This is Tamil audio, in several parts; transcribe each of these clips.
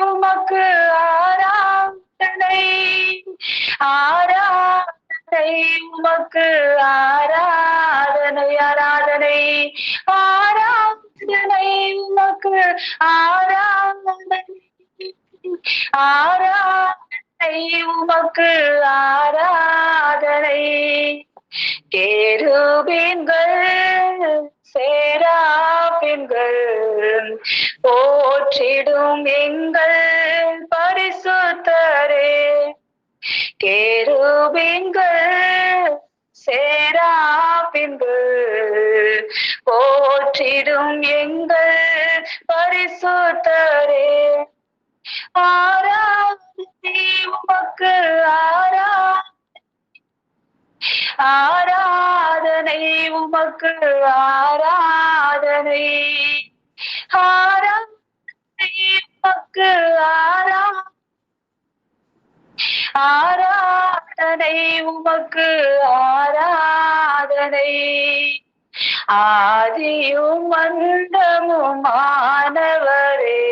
உமக்கு ஆராதனை. ஆராதனை உமக்கு ஆராதனை ஆராதனை. ஆராதனை உமக்கு ஆராதனை. ஆராதனை உமக்கு ஆராதனை. கேருபீன்கள் சேராபின்கள் போற்றிடும் எங்கள் பரிசுத்தரே. கேருபீன்கள் சேராபின்கள் போற்றிடும் எங்கள் பரிசுத்தரே. ஆரா உமக்கு ஆராதனை. ஆராதனை உமக்கு ஆரா ஆராதனை உமக்கு ஆராதனை. ஆதியும் மந்தமும் மாணவரே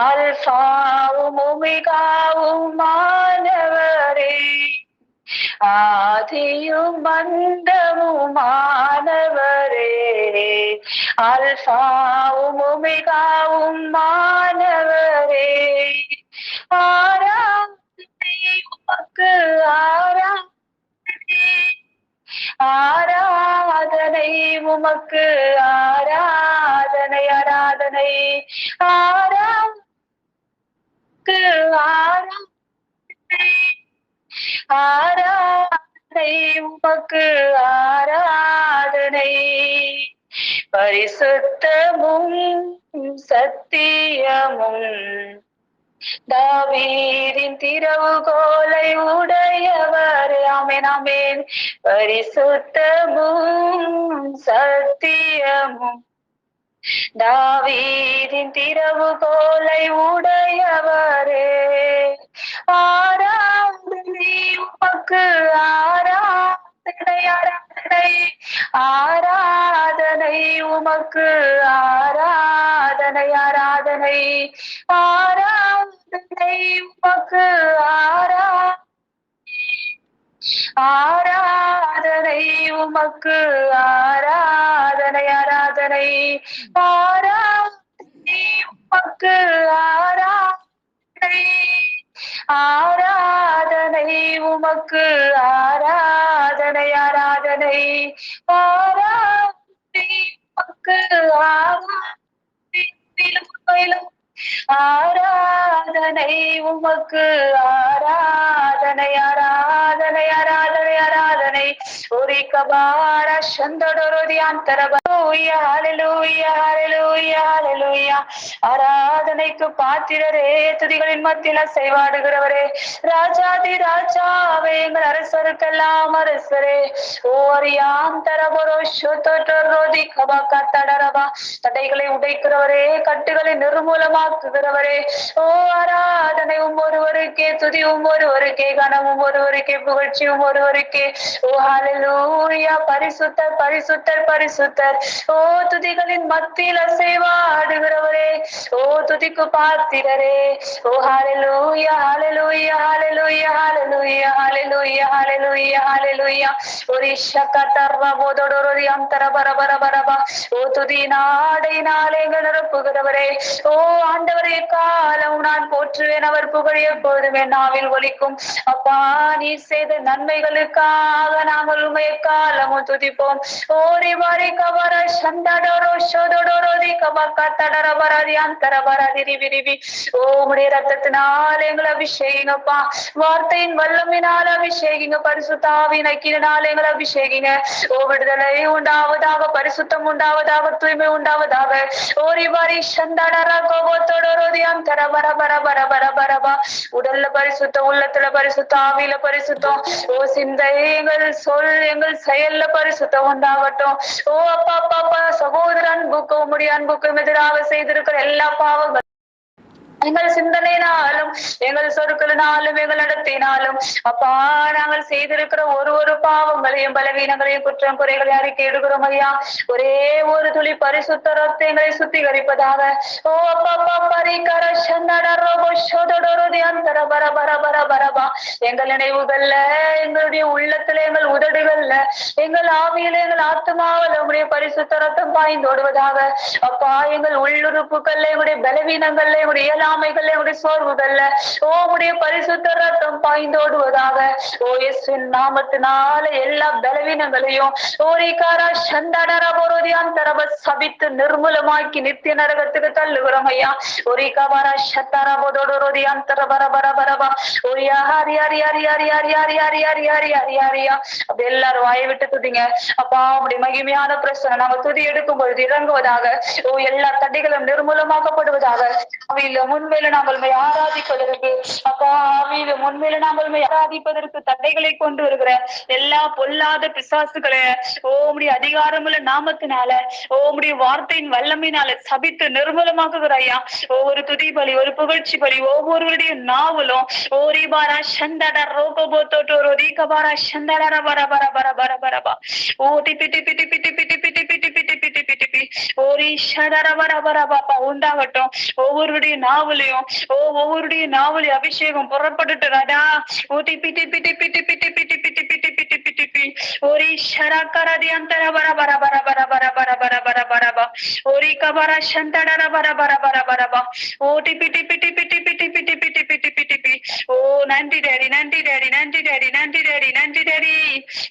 அல்பாவும் உமிகாவும் மாணவரே ஆதியும் மந்தமும் மாணவரே. அல்பாவும் உமிகாவும் மாணவரே. ஆராதனை உமக்கு ஆராதனை. ஆராதனை உமக்கு ஆராதனை ஆராதனை. ஆ ஆராதனை உமக்கு ஆராதனை. பரிசுத்தமும் சத்தியமும் தாவீரின் திறவுகோலை உடையவர். ஆமென் ஆமென். பரிசுத்தமும் சத்தியமும் தாவீரின் திறவுகோலை உடையவரே. ஆராதனை உமக்கு ஆராதனை ஆராதனை. ஆராதனை உமக்கு ஆராதனை ஆராதனை. ஆராதனை உமக்கு ஆரா ஆராதனை உமக்கு ஆராதனை ஆராதனை. ஆராதனை உமக்கு ஆராதனை. ஆராதனை உமக்கு ஆராதனை ஆராதனை. ஆராதனை உமக்கு ஆராதனை. ஆராதனை உமக்கு ஆராதனை ஆராதனை ஆராதனை ஆராதனை. ஒரு கபார சந்தடொருதி அந்தரபூயா ஹalleluya ஹalleluya. ஹalleluya ஆராதனைக்கு பாத்திரரே துதிகளின் மத்தியில செய்வாடுகிறவரே ராஜாதி ராஜாவே எங்கள் அரசருக்கெல்லாம் அரசரே. ஓரியாம் தரபரோ சுத்தரோதி கபா கத்தடரபா தடைகளை உடைக்கிறவரே கட்டுகளை நிர்மூலமாக்குகிறவரே. ஓ ஆராதனை ஒருவருக்கே துதி ஒருவருக்கே கனமும் ஒருவருக்கே புகழ்ச்சியும் ஒருவருக்கே ஓ ஹalleluya பரிசுத்தர் பரிசுத்தர் பரிசுத்தர். ஓ துதிகளின் மத்தியில ஆண்டவரவரே ஓ துதிக்கு பாத்திரரே ஓ ஹalleluya ஹalleluya ஹalleluya ஹalleluya ஹalleluya ஹalleluya ஹalleluya ஒரு ஷக்கத்தர்வ போதோடொரு அந்தர பர பர பரபா ஓ துதி நாடை நாளைகள் நிரப்புகிறவரே ஓ ஆண்டவரே காலம் நான் போற்றுவேன் அவர் புகழ் எப்பொழுதுமே நாவில் ஒலிக்கும் அப்பா நீ செய்த நன்மைகளுக்காக நாங்கள் உண்மை காலமும் துதிப்போம் ஓரி மாறி கவர சந்தடோரோ சோதோடோரோதி கபக்கா கத்தட வராதி அந்தர வராதி ரிவி ரிவி. ஓ உடைய ரத்தத்தினால் எங்களை அபிஷேகிங்கப்பா. வார்த்தையின் வல்லமினால் அபிஷேகிங்க பரிசுத்தாவின் அக்கினால் எங்களை அபிஷேகிங்க. ஓ விடுதலை உண்டாவதாக பரிசுத்தம் உண்டாவதாக தூய்மை உண்டாவதாக. ஓரி வாரி சந்தடர கோபத்தோடோரோதி அந்தர வர வர வர வர வரபா உடல்ல பரிசுத்தம் உள்ளத்துல பரிசுத்தம் ஆவியில பரிசுத்தம். ஓ சிந்தை எங்கள் சொல் எங்கள் செயல்ல பரிசுத்தம் உண்டாகட்டும். ஓ அப்பா அப்பா அப்பா சகோதர அன்புக்கு உம்முடைய அன்புக்கும் எதிராக செய்திருக்கிற எல்லா பாவங்கள் எங்கள் சிந்தனையினாலும் எங்கள் சொற்களினாலும் எங்கள் நடத்தினாலும் அப்பா நாங்கள் செய்திருக்கிற ஒரு ஒரு பாவங்களையும் பலவீனங்களையும் குற்றம் குறைகளை அறிக்கையிடுகிறோம் ஐயா. ஒரே ஒரு துளி பரிசுத்த ரத்த எங்களை சுத்திகரிப்பதாக. ஓ அப்பா பரிகர அப்பா அந்தர பர பர பர பரபா எங்கள் நினைவுகள்ல எங்களுடைய உள்ளத்துல எங்கள் உதடுகள்ல எங்கள் ஆவியில எங்கள் ஆத்மாவில் உங்களுடைய பரிசுத்த ரத்தம் பாய்ந்தோடுவதாக அப்பா எங்கள் உள்ளுறுப்புகள்ல எங்களுடைய பலவீனங்கள்ல எங்களுடைய இயலாமைகள்ல எங்களுடைய சோர்வுகள்ல ஓ உடைய பரிசுத்த ரத்தம் பாய்ந்தோடுவதாக ஓ இயேசுவின் நாமத்தினால எல்லா பலவீனங்களையும் ஓரிகாரா சந்தடர போரோதியான் தரவ சபித்து நிர்மூலமாக்கி நித்திய நரகத்துக்கு தள்ளுகிறோம் ஐயா ஒரிகாபாரா சத்தாரா போதோடோரோதியான் தர பர பர பரபா ஒரியா ஹரி ஹரி ஹரி ஹரி ஹரி ஹரி ஹரி ஹரி ஹரி ஹரி ஹரியா அப்படி எல்லாரும் வாயை விட்டு துதிங்க அப்பா அப்படி மகிமையான பிரச்சனை நாங்க துதி எடுக்கும் பொழுது இறங்குவதாக ஓ எல்லா தடைகளும் நிர்மூலமாக்கப்படுவதாக அவையில முன்வேல நாங்கள் ஆராதிப்பதற்கு அப்பா அவையில முன்வேல நாங்கள் ஆராதிப்பதற்கு தடைகளை கொண்டு வருகிற எல்லா பொல்லாத பிசாசுகளை ஓமுடைய அதிகாரமுள்ள நாமத்தினால ஓமுடைய வார்த்தையின் வல்லமையினால சபித்து நிர்மூலமாக்குகிற ஐயா. ஒவ்வொரு துதி பலி ஒரு புகழ்ச்சி பலி ஒவ்வொருவருடைய நாவலும் ஓரிபாரா சந்தட ரோகபோ தோட்டோரோ ரீகபாரா சந்தட பர பர பர பர பரபா ஓ திப்பி திப்பி திப்பி திப்பி திப்பி டிப்பி டிப்பி டிப்பி பாப்பா உண்டாகட்டும் ஒவ்வொருடைய நாவலையும் ஓ ஒவ்வொருடைய நாவலி அபிஷேகம் புறப்பட்டுட்டு ராடா ஓ பிட்டி பிட்டி பிட்டி பிட்டி பிட்டி பிட்டி பிட்டி பிட்டி டிப்பி டிப்பி ஓரி ஷரக்கரதி அந்தர பர பர பர பர பர பர பர பர பர பா ஓரி கபர சந்தடர பர பர பர பர ஓட்டி பிட்டி பிட்டி பிட்டி பிட்டி নান্টি ড্যাডি নান্টি ড্যাডি নান্টি ড্যাডি নান্টি ড্যাডি নান্টি ড্যাডি।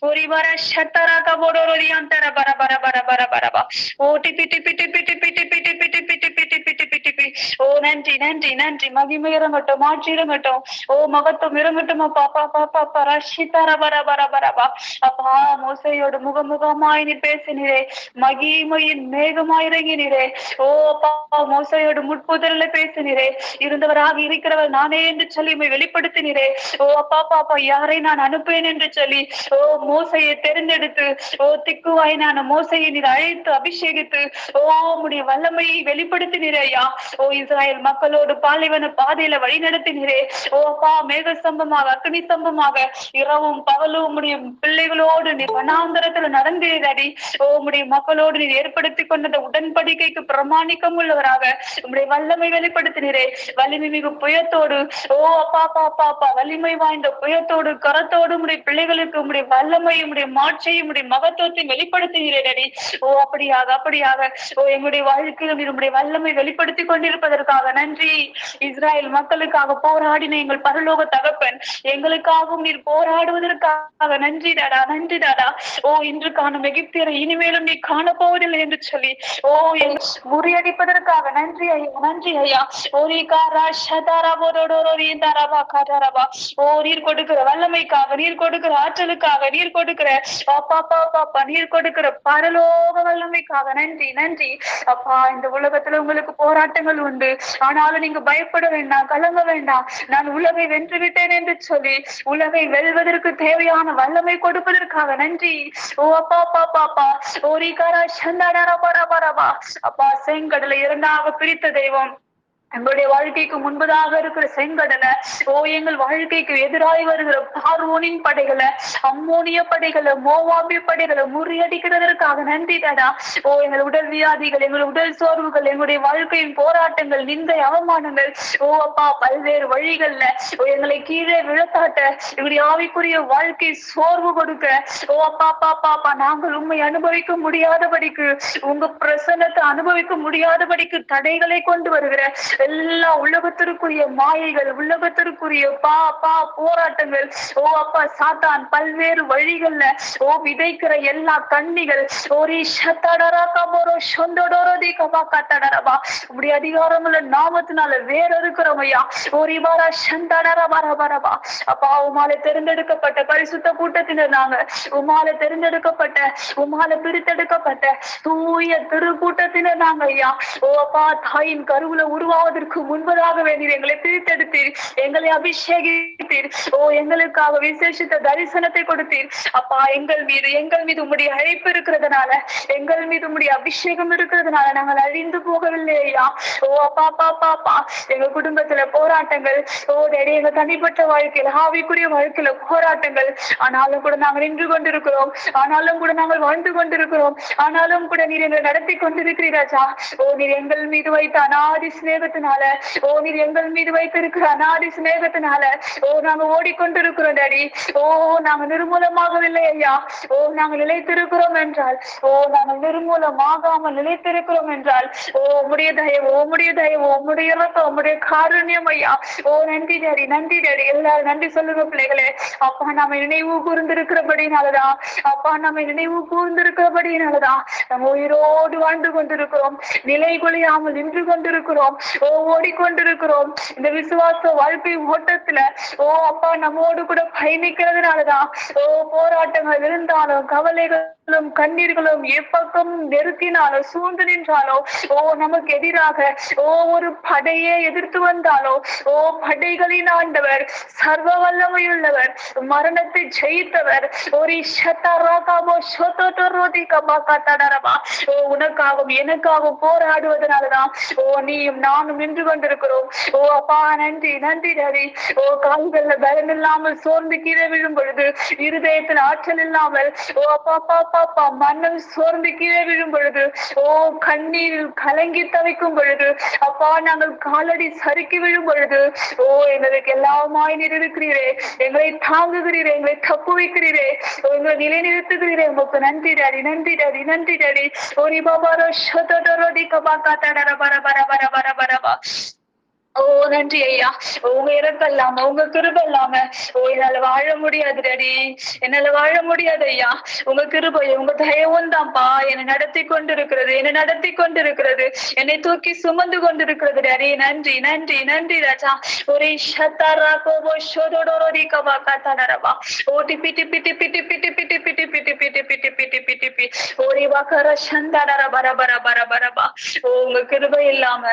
ওরি বারা সাতারা কাবড় ওরি অন্তরা বারা বারা বারা বারা বারা বারা। ও টিপি টিপি টিপি টিপি টিপি ஓ நன்றி நன்றி நன்றி. மகிமை இறங்கட்டும் மாற்றி இறங்கட்டும். ஓ மகத்துவம் இறங்கட்டும். பாப்பா பாப்பா பரஷிதர பர பர பரபா அப்பா மோசையோடு முகமுகமாய் நீ பேசினீரே. மகிமையின் மேகமாய் இறங்கினீரே. ஓ அப்பா மோசையோடு முட்புதல்ல பேசினீரே. இருந்தவராக இருக்கிறவர் நானே என்று சொல்லி உம்மை வெளிப்படுத்தினீரே. ஓ அப்பா பாப்பா யாரை நான் அனுப்பேன் என்று சொல்லி ஓ மோசையை தெரிந்தெடுத்து ஓ திக்குவாய் நான் மோசையை நீர் அழைத்து அபிஷேகித்து ஓ உடைய வல்லமையை வெளிப்படுத்தினீரே ஐயா. ஓ ஓ இஸ்ராயல் மக்களோடு பாலைவன பாதையில வழி நடத்தினீரே ஓ அப்பா மேக சம்பமாக அக்னி சம்பமாக இரவும் பகலும் உம்முடைய பிள்ளைகளோடு நீ வனாந்தரத்துல நடந்தீரடி. ஓ உம்முடைய மக்களோடு நீ ஏற்படுத்தி கொண்டத உடன்படிக்கைக்கு பிரமாணிக்கம் உள்ளவராக உம்முடைய வல்லமை வெளிப்படுத்தினீரே. வலிமை மிகு புயத்தோடு ஓ அப்பா அப்பா அப்பா அப்பா வலிமை வாய்ந்த புயத்தோடு கரத்தோடு உடைய பிள்ளைகளுக்கு உடைய வல்லமை உடைய மாட்சியை உடைய மகத்துவத்தை வெளிப்படுத்துகிறேன் அடி ஓ அப்படியாக அப்படியாக ஓ எங்களுடைய வாழ்க்கையில் நீர் வல்லமை வெளிப்படுத்தி கொண்டிருப்பதற்காக நன்றி. இஸ்ராயல் மக்களுக்காக போராடின எங்கள் பரலோக தகப்பன் எங்களுக்காகவும் நீர் போராடுவதற்காக நன்றி டாடா நன்றி டாடா ஓ இன்று காணும் எகிப்தியரை இனிமேலும் நீ காணப்போவதில்லை என்று சொல்லி ஓ முறியடிப்பதற்காக நன்றி ஐயா நன்றி ஐயா. ஓரி காரா ஷதாரா ஓ நீர் கொடுக்கிற வல்லமைக்காக நீர் கொடுக்கிற ஆற்றலுக்காக நீர் கொடுக்கிற பாப்பா பாப்பா நீர் கொடுக்கிற பரலோக வல்லமைக்காக நன்றி நன்றி. அப்பா இந்த உலகத்துல உங்களுக்கு போராட்டங்கள் உண்டு. ஆனாலும் நீங்க பயப்பட வேண்டாம் கலங்க வேண்டாம். நான் உலகை வென்று விட்டேன் என்று சொல்லி உலகை வெல்வதற்கு தேவையான வல்லமை கொடுப்பதற்காக நன்றி. ஓ அப்பா அப்பா பாப்பா ஓரிகாரா சந்தாடாரா பரபரபா அப்பா செங்கடலை இரண்டாக பிரித்த தெய்வம். எங்களுடைய வாழ்க்கைக்கு முன்பதாக இருக்கிற செங்கடலை ஓ எங்கள் வாழ்க்கைக்கு எதிராய் வருகிற பார்வோனின் படைகளை அம்மோனிய படைகளை மோவாபிய படைகளை முறியடிக்கிறதற்காக நன்றி தடா ஓ எங்கள் உடல் வியாதிகள் எங்கள் உடல் சோர்வுகள் எங்களுடைய வாழ்க்கையின் போராட்டங்கள் நிந்தை அவமானங்கள். ஓ அப்பா பல்வேறு வழிகள்ல ஓ எங்களை கீழே விழத்தாட்ட எங்களுடைய ஆவிக்குரிய வாழ்க்கை சோர்வு கொடுக்க. ஓ அப்பா பா பாப்பா அப்பா நாங்கள் உண்மை அனுபவிக்க முடியாதபடிக்கு உங்க பிரசன்னத்தை அனுபவிக்க முடியாதபடிக்கு தடைகளை கொண்டு வருகிற எல்லா உலகத்திற்குரிய மாயைகள் உலகத்திற்குரிய பா பா போராட்டங்கள் ஓ அப்பா சாத்தான் பல்வேறு வழிகள்ல ஓ விதைக்கிற எல்லா கண்ணிகள் ஓரி சத்தடரா கபோரோ கபா கத்தடரபா இப்படி அதிகாரமுள்ள நாமத்தினால வேற இருக்கிறோம் ஐயா ஓரி வாரா சந்தடரா வர பரபா அப்பா உமால தேர்ந்தெடுக்கப்பட்ட பரிசுத்த கூட்டத்தினர் நாங்க. உமால தேர்ந்தெடுக்கப்பட்ட உமால பிரித்தெடுக்கப்பட்ட தூய திருக்கூட்டத்தினர் நாங்க ஐயா. ஓ அப்பா தாயின் கருவுல அதற்கு முன்பதாக வேண்டிய எங்களை பிரித்தெடுத்தீர். எங்களை அபிஷேகித்தீர். ஓ எங்களுக்காக விசேஷித்த தரிசனத்தை கொடுத்தீர். அப்பா எங்கள் மீது எங்கள் மீது உம்முடைய அழைப்பு இருக்கிறதுனால எங்கள் மீது உம்முடைய அபிஷேகம் இருக்கிறதுனால நாங்கள் அழிந்து போகவில்லை ஐயா. ஓ அப்பா அப்பா அப்பா அப்பா. எங்க குடும்பத்துல போராட்டங்கள் ஓ டேடி எங்க தனிப்பட்ட வாழ்க்கையில ஆவிக்குரிய வாழ்க்கையில போராட்டங்கள். ஆனாலும் கூட நாங்கள் நின்று கொண்டிருக்கிறோம். ஆனாலும் கூட நாங்கள் வாழ்ந்து கொண்டிருக்கிறோம். ஆனாலும் கூட நீர் எங்களை நடத்தி கொண்டிருக்கிறீராஜா ஓ நீர் எங்கள் மீது வைத்த அநாதி சிநேகத்தின் கிருபையினால ஓ நீர் எங்கள் மீது வைத்திருக்கிற அநாதி சிநேகத்தினால ஓ நாங்க ஓடிக்கொண்டிருக்கிறோம் டாடி. ஓ நாங்க நிர்மூலமாகவில்லை ஐயா. ஓ நாங்கள் நிலைத்திருக்கிறோம் என்றால் ஓ நாங்கள் நிர்மூலமாகாமல் நிலைத்திருக்கிறோம் என்றால் ஓ உம்முடைய தயவு உம்முடைய தயவு உம்முடைய இறக்கம் உம்முடைய காரண்யம் ஐயா. ஓ நன்றி டாடி நன்றி டாடி. எல்லாரும் நன்றி சொல்லுங்க பிள்ளைகளே. அப்பா நம்ம நினைவு கூர்ந்திருக்கிறபடினாலதான் அப்பா நம்ம நினைவு கூர்ந்திருக்கிறபடினாலதான் நம்ம உயிரோடு வாழ்ந்து கொண்டிருக்கிறோம். நிலை குலையாமல் நின்று கொண்டிருக்கிறோம். ஓ ஓடிக்கொண்டிருக்கிறோம். இந்த விசுவாச வாழ்க்கை ஓட்டத்துல ஓ அப்பா நம்மோடு கூட பயணிக்கிறதுனாலதான் ஓ போராட்டங்கள் இருந்தாலும் கவலைகள் கவலைகளும் கண்ணீர்களும் எப்பக்கம் நெருக்கினாலோ சூழ்ந்து நின்றாலோ ஓ நமக்கு எதிராக ஓ ஒரு படையே எதிர்த்து வந்தாலோ ஓ படைகளின் ஆண்டவர் சர்வ வல்லமையுள்ளவர் மரணத்தை ஜெயித்தவர் ஒரு ஓ உனக்காகவும் எனக்காகவும் போராடுவதனாலதான் ஓ நீயும் நானும் நின்று கொண்டிருக்கிறோம். ஓ அப்பா நன்றி நன்றி ஹரி ஓ கால்கள்ல பலன் இல்லாமல் சோர்ந்து கீழே விழும் பொழுது இருதயத்தில் ஆற்றல் இல்லாமல் ஓ அப்பா அப்பா அப்பா மனம் சோர்ந்து கீழே விழும் பொழுது ஓ கண்ணீரில் கலங்கி தவிக்கும் பொழுது அப்பா நாங்கள் காலடி சறுக்கி விழும் பொழுது ஓ எங்களுக்கு எல்லாமாய் நீர் எங்களை தாங்குகிறீரே எங்களை தப்பு வைக்கிறீரே ஓ, எங்களை நிலைநிறுத்துகிறீரே உங்களுக்கு நன்றி டாடி நன்றி டாடி நன்றி டாடி. ஓரி பாபாரோ ஷதரோ கபாக்கா தடர பர பர பர பர பரபா ஓ நன்றி ஐயா உங்க இறக்கம் இல்லாம உங்க கிருப இல்லாம ஓ என்னால வாழ முடியாது டடி என்னால வாழ முடியாது ஐயா உங்க கிருபை உங்க தயவும் தான்ப்பா என்னை நடத்தி கொண்டிருக்கிறது என்னை நடத்தி கொண்டிருக்கிறது என்னை தூக்கி சுமந்து கொண்டிருக்கிறது டடி நன்றி நன்றி நன்றி ராஜா ஒரே ஷத்தாரா கோபோ ஷோதோடோரோதி கபா காத்தாடரபா ஓ டிப்பி டிப்பி டிப்பி டிப்பி டிப்பி டிப்பி டிப்பி டிப்பி டிப்பி டிப்பி டிப்பி டிப்பி ஓரி வாக்கர சந்தாடர பர பர பர ஓ உங்க கிருபை இல்லாம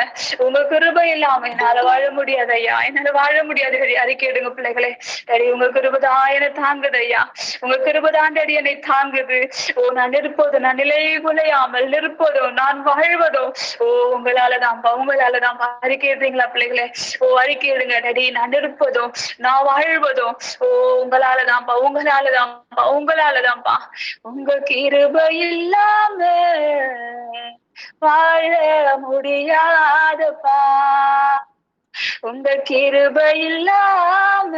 உங்க கிருபை இல்லாம என்னால வாழ முடியாது ஐயா என்னால வாழ முடியாது டேடி அறிக்கை எடுங்க பிள்ளைகளே. டேடி உங்க கிருபதான் என்னை தாங்குது ஐயா. உங்க கிருபதான் அடி என்னை தாங்குது. ஓ நான் நிற்பது நான் நிலை குலையாமல் நிற்பதோ நான் வாழ்வதோ? ஓ உங்களாலதான்ப்பா உங்களாலதான்ப்பா அறிக்கைடுறீங்களா பிள்ளைகளே? ஓ அறிக்கை எடுங்க நான் நிற்பதோ நான் வாழ்வதோ? ஓ உங்களாலதான்ப்பா உங்களாலதான்ப்பா உங்களாலதான்ப்பா உங்க கிருபை இல்லாம வாழ முடியாதப்பா. உங்க கிருப இல்லாம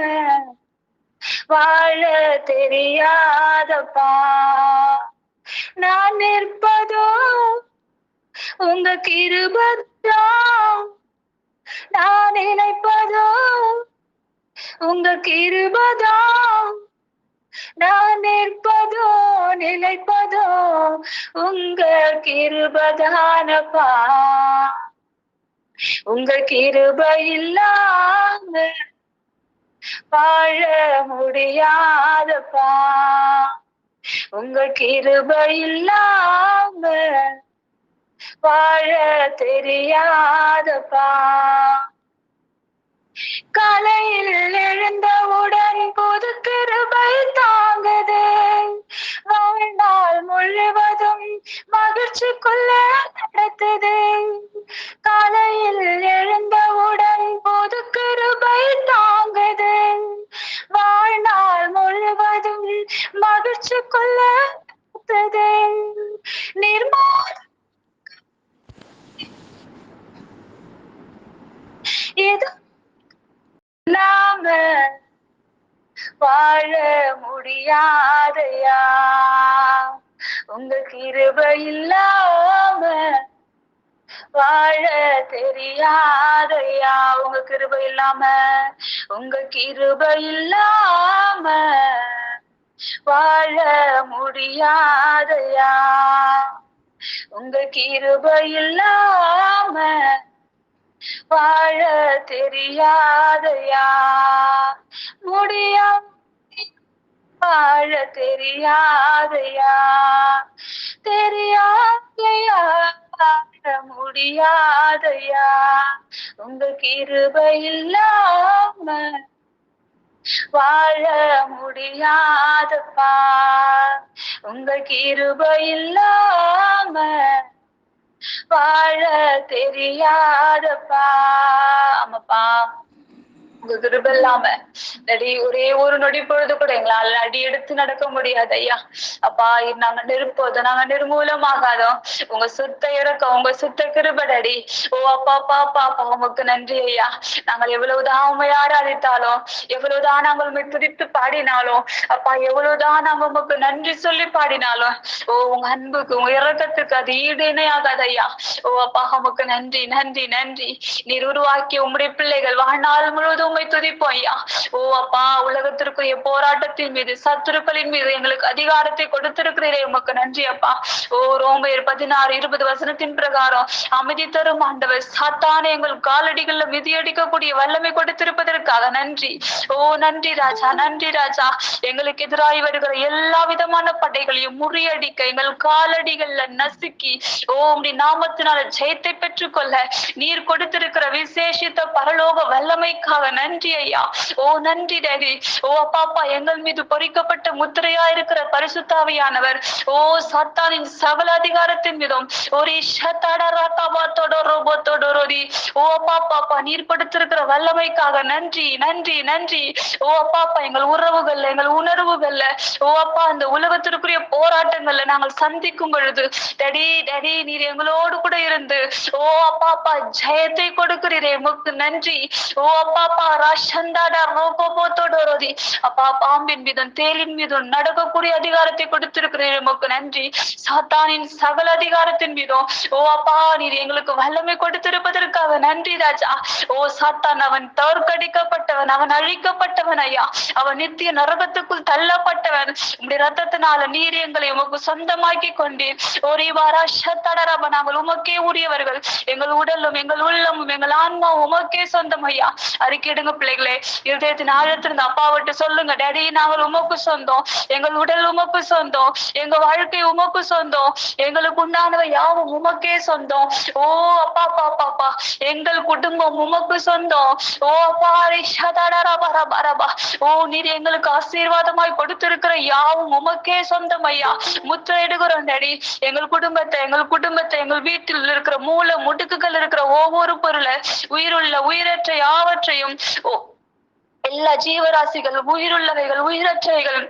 வாழ தெரியாதப்பா. நான் நிற்பதோ உங்க கிருபதான் நான் நினைப்பதோ உங்க கிருபதான் நான் நிற்பதோ நிலைப்பதோ உங்க கிருபதானப்பா. உங்க கிருபை இல்லாம வாழ முடியாதப்பா. உங்க கிருபை இல்லாம வாழ தெரியாதப்பா. காலையில் எழுந்தவுடன் புது கிருபை தாங்குது. வாழ்நாள் முழுவதும் மகிழ்ச்சிக்குள்ள நடத்துது. காலையில் எழுந்தவுடன் புது கிருபை தாங்குது. வாழ்நாள் முழு இல்லாம உங்க கிருப இல்லாம வாழ முடியாதையா? உங்க கிருப இல்லாம வாழ தெரியாதையா? முடியா? வாழ தெரியாதையா? தெரியாதையா? வாழ முடியாதையா? உங்க கிருபை இல்லாம வாழ முடியாதப்பா? உங்க கிருபை இல்லாம வாழ தெரியாதப்பா? ஆமாப்பா உங்க கிருப இல்லாம ஒரே ஒரு நொடி பொழுது கூட எங்களால அடி எடுத்து நடக்க முடியாது ஐயா. அப்பா நாங்க நிற்போது நாங்க நிர்மூலமாகாதோம் உங்க சுத்த இறக்கம் உங்க சுத்த கிருபடடி ஓ அப்பா அப்பா அப்பா அப்பா உமக்கு நன்றி ஐயா. நாங்கள் எவ்வளவுதான் உண்மை ஆராதித்தாலும் எவ்வளவுதான் நாங்கள் உண்மை துதித்து பாடினாலும் அப்பா எவ்வளவுதான் நாங்க உமக்கு நன்றி சொல்லி பாடினாலும் ஓ உங்க அன்புக்கு உங்க இறக்கத்துக்கு அது ஈடு இணையாகாது ஐயா. ஓ அப்பா உமக்கு நன்றி நன்றி நன்றி. நீர் உருவாக்கிய உம்முடைய பிள்ளைகள் வாழ்நாள் முழுவதும் உண்மை துதிப்போம். ஐயா ஓ அப்பா உலகத்திற்குரிய போராட்டத்தின் மீது சத்துருக்களின் மீது எங்களுக்கு அதிகாரத்தை கொடுத்திருக்கிறீரே. உமக்கு நன்றி அப்பா. ஓ ரோமையர் பதினாறு இருபது வசனத்தின் பிரகாரம் அமைதி தரும் ஆண்டவர் சாத்தான எங்கள் காலடிகள்ல மிதியடிக்கக்கூடிய வல்லமை கொடுத்திருப்பதற்காக நன்றி. ஓ நன்றி ராஜா நன்றி ராஜா. எங்களுக்கு எதிராகி வருகிற எல்லா விதமான படைகளையும் முறியடிக்க எங்கள் காலடிகள்ல நசுக்கி ஓ உடைய நாமத்தினால ஜெயத்தை பெற்றுக்கொள்ள நீர் கொடுத்திருக்கிற விசேஷித்த பரலோக வல்லமைக்காக நன்றி ஐயா ஓ நன்றி டேடி. ஓ அப்பா அப்பா எங்கள் மீது பொறிக்கப்பட்ட முத்திரையா இருக்கிற பரிசுத்தாவியானவர். ஓ சாத்தானின் சகல அதிகாரத்தின் மீதும். ஒரு ரோபோத்தோடோரோதி ஓ அப்பா பாப்பா நீர் படுத்திருக்கிற வல்லமைக்காக நன்றி நன்றி நன்றி. ஓ அப்பா அப்பா எங்கள் உறவுகள்ல எங்கள் உணர்வுகள்ல. ஓ அப்பா அந்த உலகத்திற்குரிய போராட்டங்கள்ல நாங்கள் சந்திக்கும் பொழுது டடி டடி நீர் எங்களோடு கூட இருந்து. ஓ அப்பா அப்பா ஜெயத்தை கொடுக்கிறீரே முக்கு நன்றி. ஓ அப்பா அப்பா ராஷந்தாடா அப்பா பாம்பின் மீதும் தேலின் மீதும் நடக்கக்கூடிய அதிகாரத்தை கொடுத்திருக்கிறீரே உமக்கு நன்றி. சாத்தானின் சகல அதிகாரத்தின் மீதும் ஓ அப்பா நீர் எங்களுக்கு வல்லமை கொடுத்திருப்பதற்காக நன்றி ராஜா. ஓ சாத்தான் அவன் தோற்கடிக்கப்பட்டவன் அவன் அழிக்கப்பட்டவன் ஐயா. அவன் நித்திய நரகத்துக்குள் தள்ளப்பட்டவன். உடைய ரத்தத்தினால நீர் எங்களை உமக்கு சொந்தமாக்கி கொண்டீர். ஒரே வாரா சத்தடரப நாங்கள் உமக்கே உரியவர்கள். எங்கள் உடலும் எங்கள் உள்ளமும் எங்கள் ஆன்மா உமக்கே சொந்தம் ஐயா. அறிக்கையிடுங்க பிள்ளைகளே. இருதயத்தின் ஆழத்திலிருந்து அப்பா சொல்லுங்க. டேடி நாங்கள் உமக்கு சொந்தம். எங்கள் உடல் உமக்கு சொந்தம். எங்க வாழ்க்கை உமக்கு சொந்தம். எங்களுக்கு உண்டானவை யாவும் உமக்கே சொந்தம். ஓ அப்பா அப்பா அப்பா அப்பா. எங்கள் குடும்பம் உமக்கு சொந்தம். ஓ அப்பா ஓ நீர் எங்களுக்கு ஆசீர்வாதமாய் கொடுத்திருக்கிற யாவும் உமக்கே சொந்தம் ஐயா. முத்திரையிடுகிறோம் டேடி. எங்கள் குடும்பத்தை எங்கள் குடும்பத்தை எங்கள் வீட்டில் இருக்கிற மூல முடுக்குகள் இருக்கிற ஒவ்வொரு பொருளை உயிருள்ள உயிரற்ற யாவற்றையும் எல்லா ஜீவராசிகள் உயிருள்ளவைகள் உயிரற்றவைகள்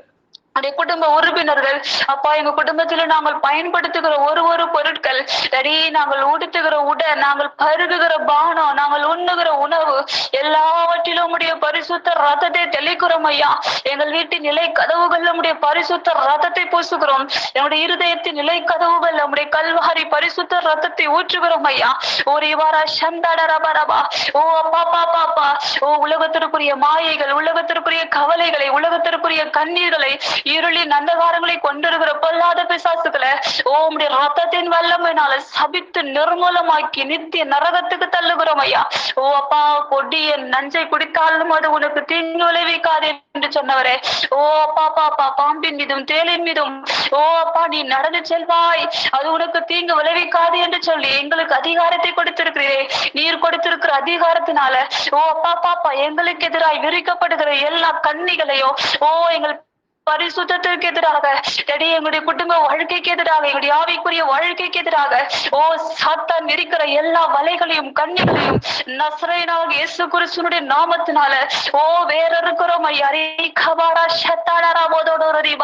உடைய குடும்ப உறுப்பினர்கள் அப்பா எங்க குடும்பத்துல நாங்கள் பயன்படுத்துகிற ஒரு ஒரு பொருட்கள் சரி நாங்கள் உடுத்துகிற உடை நாங்கள் பருகுகிற பானம் நாங்கள் உண்ணுகிற உணவு எல்லாவற்றிலும் உடைய பரிசுத்த ரத்தத்தை தெளிக்கிறோம் ஐயா. எங்கள் வீட்டின் நிலை கதவுகள் நம்முடைய பரிசுத்த ரத்தத்தை பூசுகிறோம். என்னுடைய இருதயத்தின் நிலை கதவுகள் நம்முடைய கல்வாரி பரிசுத்த ரத்தத்தை ஊற்றுகிறோம் ஐயா. ஒரு இவாரா சந்தடரபரபா ஓ அப்பா பாப்பா அப்பா. ஓ உலகத்திற்குரிய மாயைகள் உலகத்திற்குரிய கவலைகளை உலகத்திற்குரிய கண்ணீர்களை இருளின் அந்தகாரங்களை கொண்டிருக்கிற பொல்லாத பிசாசுகளை ஓ உம்முடைய ரத்தத்தின் வல்லமையினால சபித்து நிர்மூலமாக்கி நித்திய நரகத்துக்கு தள்ளுகிறோம் ஐயா. ஓ அப்பா கொடிய நஞ்சை குடித்தாலும் அது உனக்கு தீங்கு விளைவிக்காது என்று சொன்னவரே. ஓ அப்பா பாப்பா பாம்பின் மீதும் தேலின் மீதும். ஓ அப்பா நீ நடந்து செல்வாய். அது உனக்கு தீங்கு விளைவிக்காது என்று சொல்லி எங்களுக்கு அதிகாரத்தை கொடுத்திருக்கிறீரே. நீர் கொடுத்திருக்கிற அதிகாரத்தினால ஓ அப்பா பாப்பா எங்களுக்கு எதிராய் விரிக்கப்படுகிற எல்லா கண்ணிகளையும் ஓ எங்கள் பரிசுத்தத்திற்கு எதிராக டேடி எங்களுடைய குடும்ப வாழ்க்கைக்கு எதிராக எங்களுடைய ஆவிக்குரிய வாழ்க்கைக்கு எதிராக ஓ சாத்தான் இருக்கிற எல்லா வலைகளையும் கண்ணிகளையும் நசரையனாக இயேசு கிறிஸ்துனுடைய நாமத்தினால ஓ வேற இருக்கிறோம் ஐயாரே கபாரா சத்தாடரா போதோடோரி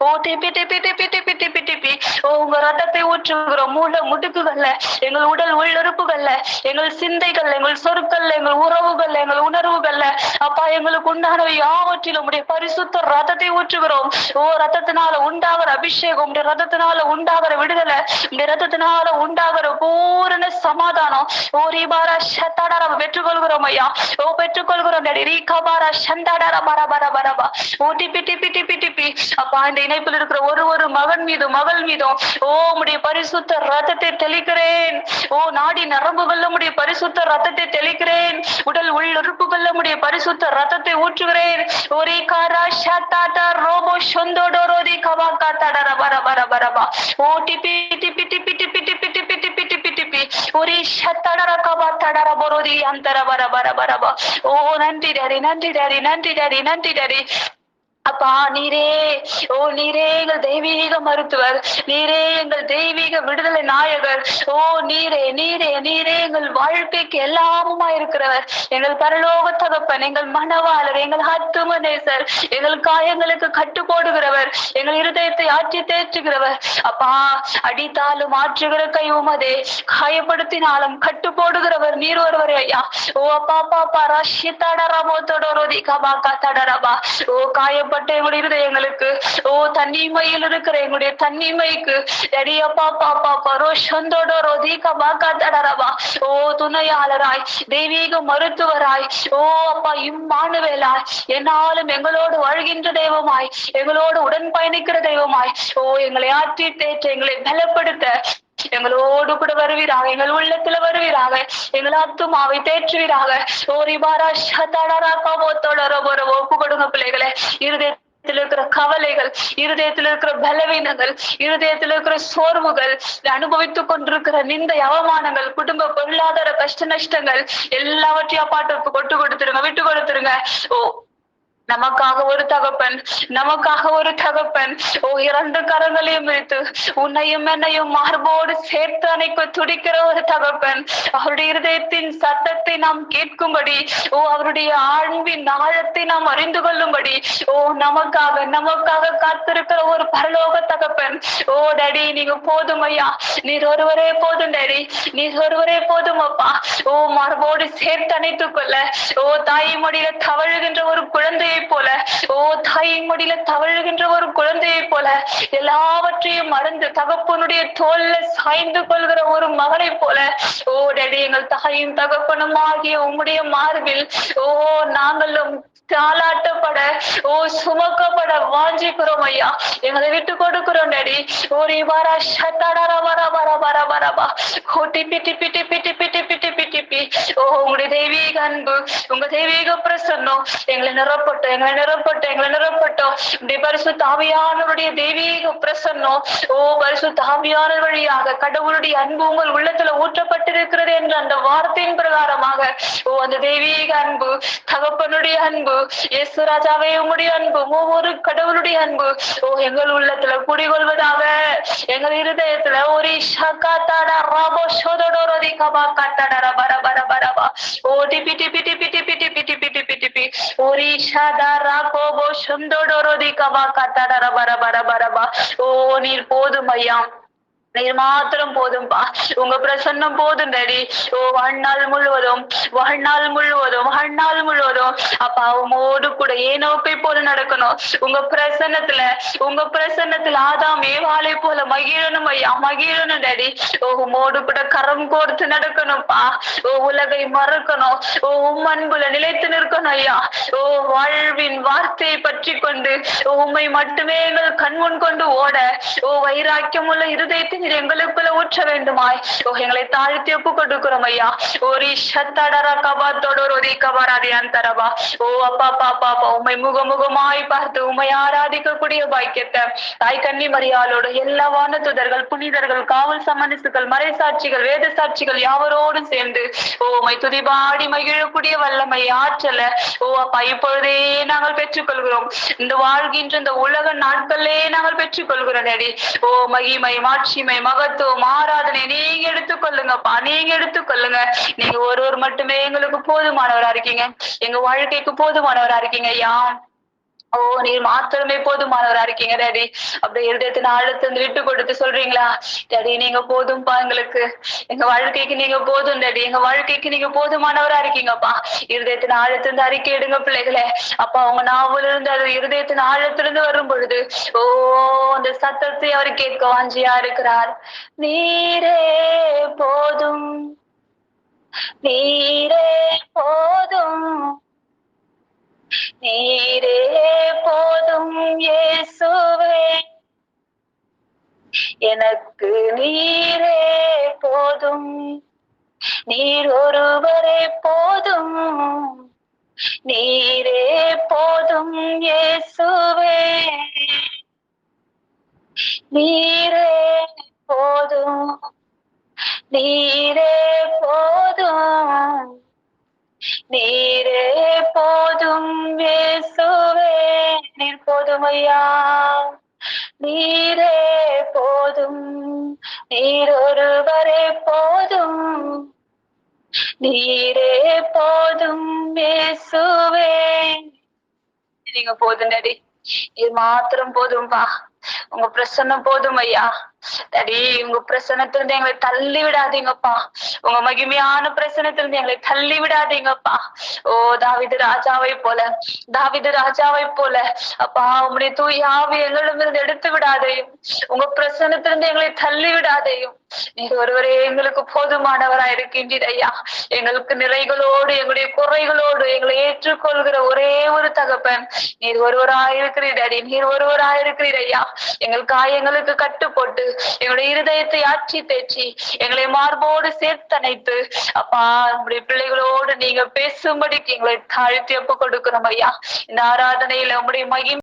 ஓ டிப்பி டிப்பி டிப்பி டிப்பி டிப்பி டிப்பி ஓ உங்க ரத்தத்தை ஊற்றுகிறோம் மூல முடுக்குகள்ல எங்கள் உடல் உள்ளுறுப்புகள்ல எங்கள் சிந்தைகள் எங்கள் சொற்கள்ல எங்கள் உறவுகள்ல எங்கள் உணர்வுகள்ல அப்பா எங்களுக்கு உண்டானவை யாவற்றிலும் உடைய பரிசுத்த ரத்தத்தை ஊற்றுகிறோம். ஓ ரத்தத்தினால உண்டாகிற அபிஷேகம் உடைய ரத்தத்தினால உண்டாகிற விடுதலை உடைய ரத்தத்தினால உண்டாகிற பூரண சமாதானம். ஓ ரீபாரா சத்தாடார பெற்றுக்கொள்கிறோம் ஐயா. ஓ பெற்றுக்கொள்கிறோம் டாடி. ரீகாபாரா சந்தாடார பரா பரா பரபா ஓ டிபி டிபி டிபி டிபி அப்பா இந்த இணைப்பில் இருக்கிற ஒரு ஒரு மகன் மீதும் மகள் மீதும் ஓ உடைய பரிசுத்த ரத்தத்தை தெளிக்கிறேன். ஓ நாடி நரம்புகள் உடைய பரிசுத்த ரத்தத்தை தெளிக்கிறேன். உடல் உள்ளுறுப்புகள் உடைய பரிசுத்த ரத்தத்தை ஊற்றுகிறேன். ஒரே காரா ஷாத்தாட்டா ரோபோ சொந்தோடோ ரோதி கவா காத்தாடர பர பர பரபா ஓ டிப்பி டிப்பி டிப்பி டிப்பி டிப்பி டிப்பி டிப்பி டிப்பி டிப்பி ஒரே ஷத்தடர கவா தடர பரோதி அந்தர பர பர பரபா ஓ நன்றி டாடி நன்றி டாடி நன்றி டாடி நன்றி டாடி அப்பா நீரே ஓ நீரே எங்கள் தெய்வீக மருத்துவர். நீரே எங்கள் தெய்வீக விடுதலை நாயகர். ஓ நீரே நீரே நீரே எங்கள் வாழ்க்கைக்கு எல்லாமுமா இருக்கிறவர். எங்கள் பரலோக தகப்பன் எங்கள் மனவாளர் எங்கள் ஆத்துமநேசர் எங்கள் காயங்களுக்கு கட்டு போடுகிறவர் எங்கள் இருதயத்தை ஆற்றி தேற்றுகிறவர். அப்பா அடித்தாலும் ஆற்றுகிற கை உமதே. காயப்படுத்தினாலும் கட்டு போடுகிறவர் நீர் ஒருவர் ஐயா. ஓ அப்பா அப்பா அப்பா ராஷி தடரமோ தொடரோதி கபா கதடரபா ஓ காயப்பட்ட எங்களுடைய இருதயங்களுக்கு ஓ தன்னிமையில் இருக்கிற எங்களுடைய தன்னிமைக்கு எடியப்பா பாப்பா பரோ சந்தோட தீகமா காத்தடரவா ஓ துணையாளராய் தெய்வீக மருத்துவராய். ஓ அப்பா இம்மானுவேலாய். என்னாலும் எங்களோடு வாழ்கின்ற தெய்வமாய். எங்களோடு உடன் பயணிக்கிற தெய்வமாய். ஓ எங்களை ஆற்றி தேற்ற எங்களை பலப்படுத்த. எங்களோடு கூட வருவீராக எங்கள் உள்ளத்துல வருவீராக எங்கள் ஆத்துமாவை தேற்றுவீராக. ஓரிபாரா சதடரா கபோத்தோட ஒப்பு கொடுங்க பிள்ளைகளை. இருதயத்தில் இருக்கிற கவலைகள் இருதயத்தில் இருக்கிற பலவீனங்கள் இருதயத்தில் இருக்கிற சோர்வுகள் அனுபவித்துக் கொண்டிருக்கிற நிந்தை அவமானங்கள் குடும்ப பொருளாதார கஷ்ட நஷ்டங்கள் எல்லாவற்றையும் அப்பாட்டு கொட்டு கொடுத்துருங்க விட்டு கொடுத்துருங்க. ஓ நமக்காக ஒரு தகப்பன் நமக்காக ஒரு தகப்பன். ஓ இரண்டு கரங்களையும் வைத்து உன்னையும் என்னையும் மார்போடு சேர்த்து அணைக்க துடிக்கிற ஒரு தகப்பன். அவருடைய இருதயத்தின் சத்தத்தை நாம் கேட்கும்படி ஓ அவருடைய ஆழ்வின் ஆழத்தை நாம் அறிந்து கொள்ளும்படி ஓ நமக்காக நமக்காக காத்திருக்கிற ஒரு பரலோக தகப்பன். ஓ டடி நீங்க போதும் ஐயா. நீர் ஒருவரே போதும் டடி. நீர் ஒருவரே போதும் அப்பா. ஓ மார்போடு சேர்த்து அணைத்துக் கொள்ள ஓ தாய் மடியில தவழுகின்ற ஒரு குழந்தையை போல ஓ தாயின் மடியில தவழுகின்ற ஒரு குழந்தையை போல எல்லாவற்றையும் மறந்து தகப்பனுடைய தோல்ல சாய்ந்து கொள்கிற ஒரு மகனை போல ஓ டேடி எங்கள் தாயும் தகப்பனும் ஆகிய உம்முடைய மார்பில் ஓ நாங்களும் தாளாட்டப்பட ஓ சுமக்கப்பட வாஞ்சிக்கிறோம் ஐயா. எங்களை விட்டு கொடுக்கிறோம் டேடி. ஓ வாரா ஷத்தடர வர வர வர வரபா ஓ டிப்பி டிப்பி டிப்பி டிப்பி டிப்பி டிப்பி டிப்பி ஓ உங்களுடைய தெய்வீக அன்பு உங்க தெய்வீக பிரசன்னம். எங்களை நிறப்பட்டோம் எங்களை நிறப்பட்டோம் எங்களை நிறப்பட்டோம் இப்படி பரிசு தாவியானவருடைய தெய்வீக பிரசன்னம். ஓ பரிசு தாவியான வழியாக கடவுளுடைய அன்பு உங்கள் உள்ளத்துல ஊற்றப்பட்டிருக்கிறது என்ற அந்த வார்த்தையின் பிரகாரமாக ஓ அந்த தெய்வீக அன்பு தகப்பனுடைய அன்பு இயேசு ராஜாவே உங்களுடைய அன்பு ஒவ்வொரு கடவுளுடைய அன்பு. ஓ எங்கள் உள்ளத்துல குடிகொள்வதாக எங்கள் இருதயத்துல ஒரு ஷகாத்தாடா ராபோ சோதடோரோதி கபா காத்தாடா பர பர பரவா ஓ டிபி டிபி டிபி டிபி டிபி டிபி டிபி டிபி. ஓரி ஷாதா ராகோபோ சந்தோடோரோதி கபா காத்தாடா பர பர பரபா ஓ நீர் போதும் ஐயா. நீர் மாத்திரம் போதும்பா. உங்க பிரசன்னம் போதும் டடி ஓ வாழ்நாள் முழுவதும் வாழ்நாள் முழுவதும் வாழ்நாள் முழுவதும். அப்பா உமோடு கூட ஏனோக்கை போல நடக்கணும். உங்க பிரசன்னத்துல உங்க பிரசன்னத்துல ஆதாம் ஏவாளை போல மகிழனும் ஐயா மகிழனும் டடி ஓ உமோடு கூட கரம் கோர்த்து நடக்கணும்ப்பா ஓ உலகை மறக்கணும். ஓ உம் அன்புல நிலைத்து நிற்கணும் ஐயா. ஓ வாழ்வின் வார்த்தையை பற்றி கொண்டு ஓ, உம்மை மட்டுமே எங்கள் கண்முன் கொண்டு ஓட. ஓ வைராக்கியம் உள்ள இருதயத்தின் நீர் எங்களுக்குள்ள ஊற்ற வேண்டுமாய் ஓ எங்களை தாழ்த்தி ஒப்பு கொடுக்கிறோம் ஐயா. ஒரு ஷத்தடர கபா தொடரோதி கபாராதி அந்தரவா. ஓ அப்பா பாப்பா அப்பா உமை முகமுகமாய் பார்த்து உம்மை ஆராதிக்கக்கூடிய பாக்கியத்தை. தாய் கன்னி மரியாளோடு எல்லா வானத்துதர்கள் புனிதர்கள் காவல் சமனிசுகள் மறைசாட்சிகள் வேத சாட்சிகள் யாவரோடும் சேர்ந்து ஓ மை துதிபாடி மகிழக்கூடிய வல்லமை ஆற்றல. ஓ அப்பா இப்பொழுதே நாங்கள் பெற்றுக்கொள்கிறோம். இந்த வாழ்கின்ற இந்த உலக நாட்களே நாங்கள் பெற்றுக்கொள்கிறோம் நடி ஓ மகிமை மாட்சிமை மகத்துவம் ஆராதனை நீங்க எடுத்துக்கொள்ளுங்கப்பா நீங்க எடுத்துக்கொள்ளுங்க நீங்க ஒருவர் மட்டுமே எங்களுக்கு போதுமானவரா இருக்கீங்க. எங்க வாழ்க்கைக்கு போதுமானவரா இருக்கீங்க ஐயா. ஓ நீர் மாத்திரமே போதுமானவரா இருக்கீங்க டேடி. அப்படியே இருதயத்தின் வந்து விட்டு கொடுத்து சொல்றீங்களா? டேடி நீங்க போதும்பா எங்களுக்கு. எங்க வாழ்க்கைக்கு நீங்க போதும் டேடி. எங்க வாழ்க்கைக்கு நீங்க போதுமானவரா இருக்கீங்கப்பா. இருதயத்தின் ஆழத்திலிருந்து அறிக்கை எடுங்க பிள்ளைகளே. அப்பா உங்க நாவல இருந்து அது இருதயத்தின் ஆழத்திலிருந்து வரும் பொழுது ஓ அந்த சத்தத்தை அவர் கேட்க வாஞ்சியா இருக்கிறார். நீரே போதும். நீரே நீர் ஒருவரே போதும். நீரே போதும் இயேசுவே. நீரே போதும். நீரே போதும். நீரே போதும் இயேசுவே. நீர் போதும் ஐயா. நீரே போதும். நீர் ஒருவரே போதும். நீரே போதும் இயேசுவே. நீங்க போதும் நடி இது மாத்திரம் போதும்பா. உங்க பிரசன்னம் போதும் ஐயா. தடி உங்க பிரசனத்திலிருந்து எங்களை தள்ளி விடாதீங்கப்பா. உங்க மகிமையான பிரசனத்திலிருந்து எங்களை தள்ளி விடாதீங்கப்பா. ஓ தாவிது ராஜாவை போல தாவிது ராஜாவை போல. அப்பா உங்களுடைய தூய் ஆவி எங்களிடமிருந்து எடுத்து விடாதையும். உங்க பிரசனத்திலிருந்து எங்களை தள்ளி விடாதையும். நீங்க ஒருவரே எங்களுக்கு போதுமானவரா இருக்கின்றீர் ஐயா. எங்களுக்கு நிறைகளோடு எங்களுடைய குறைகளோடு எங்களை ஏற்றுக்கொள்கிற ஒரே ஒரு தகப்பன் நீர் ஒருவராயிருக்கிறீர் அடி நீர் ஒருவராயிருக்கிறீர் ஐயா. எங்கள் காயங்களுக்கு கட்டுப்போட்டு எங்களுடைய இருதயத்தை ஆற்றி தேச்சி எங்களை மார்போடு சேர்த்தணைத்து. அப்பா நம்முடைய பிள்ளைகளோடு நீங்க பேசும்படிக்கு எங்களை தாழ்த்தி ஒப்பு கொடுக்கிறோம் ஐயா. இந்த ஆராதனையில உங்களுடைய மகிமை